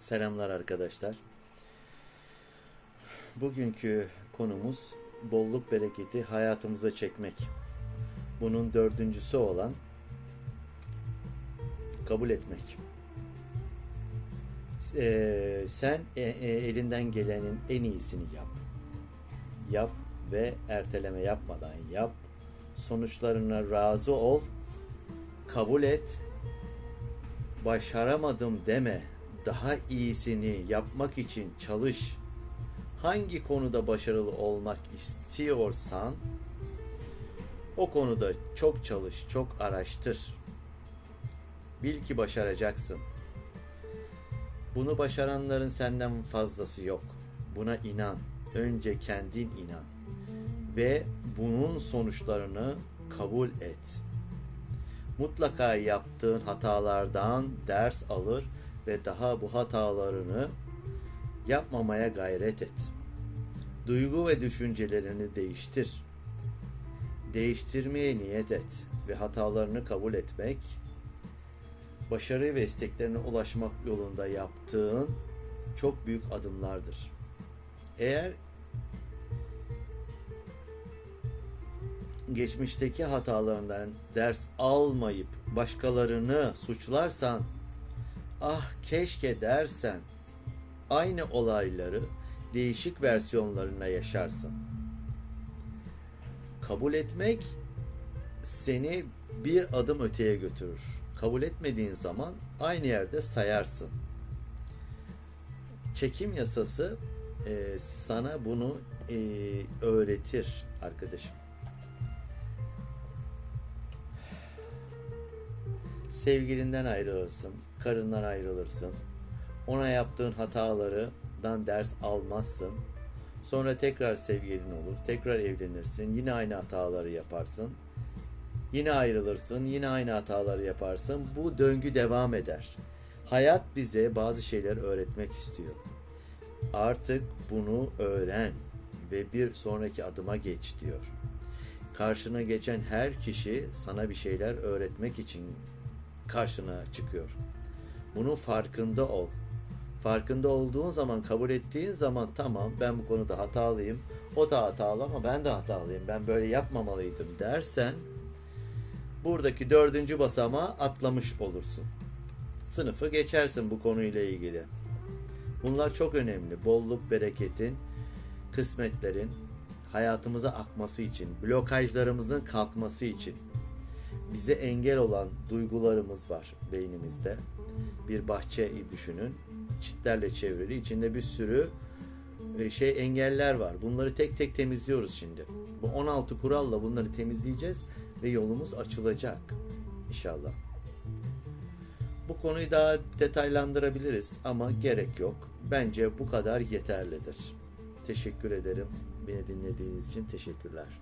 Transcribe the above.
Selamlar arkadaşlar. Bugünkü konumuz bolluk bereketi hayatımıza çekmek. Bunun dördüncüsü olan kabul etmek. Ee, sen e, e, elinden gelenin en iyisini yap. Yap ve erteleme yapmadan yap. Sonuçlarına razı ol. Kabul et. Başaramadım deme daha iyisini yapmak için çalış. Hangi konuda başarılı olmak istiyorsan o konuda çok çalış, çok araştır. Bil ki başaracaksın. Bunu başaranların senden fazlası yok. Buna inan. Önce kendin inan. Ve bunun sonuçlarını kabul et. Mutlaka yaptığın hatalardan ders alır ve daha bu hatalarını yapmamaya gayret et. Duygu ve düşüncelerini değiştir. Değiştirmeye niyet et ve hatalarını kabul etmek başarı ve isteklerine ulaşmak yolunda yaptığın çok büyük adımlardır. Eğer geçmişteki hatalarından ders almayıp başkalarını suçlarsan ah keşke dersen aynı olayları değişik versiyonlarına yaşarsın. Kabul etmek seni bir adım öteye götürür. Kabul etmediğin zaman aynı yerde sayarsın. Çekim yasası e, sana bunu e, öğretir arkadaşım. Sevgilinden ayrılırsın, karından ayrılırsın. Ona yaptığın hatalardan ders almazsın. Sonra tekrar sevgilin olur, tekrar evlenirsin, yine aynı hataları yaparsın. Yine ayrılırsın, yine aynı hataları yaparsın. Bu döngü devam eder. Hayat bize bazı şeyler öğretmek istiyor. Artık bunu öğren ve bir sonraki adıma geç diyor. Karşına geçen her kişi sana bir şeyler öğretmek için karşına çıkıyor. Bunun farkında ol. Farkında olduğun zaman, kabul ettiğin zaman tamam ben bu konuda hatalıyım. O da hatalı ama ben de hatalıyım. Ben böyle yapmamalıydım dersen buradaki dördüncü basamağı atlamış olursun. Sınıfı geçersin bu konuyla ilgili. Bunlar çok önemli. Bolluk, bereketin, kısmetlerin hayatımıza akması için, blokajlarımızın kalkması için bize engel olan duygularımız var beynimizde. Bir bahçe düşünün. Çitlerle çevrili. içinde bir sürü e, şey engeller var. Bunları tek tek temizliyoruz şimdi. Bu 16 kuralla bunları temizleyeceğiz ve yolumuz açılacak inşallah. Bu konuyu daha detaylandırabiliriz ama gerek yok. Bence bu kadar yeterlidir. Teşekkür ederim. Beni dinlediğiniz için teşekkürler.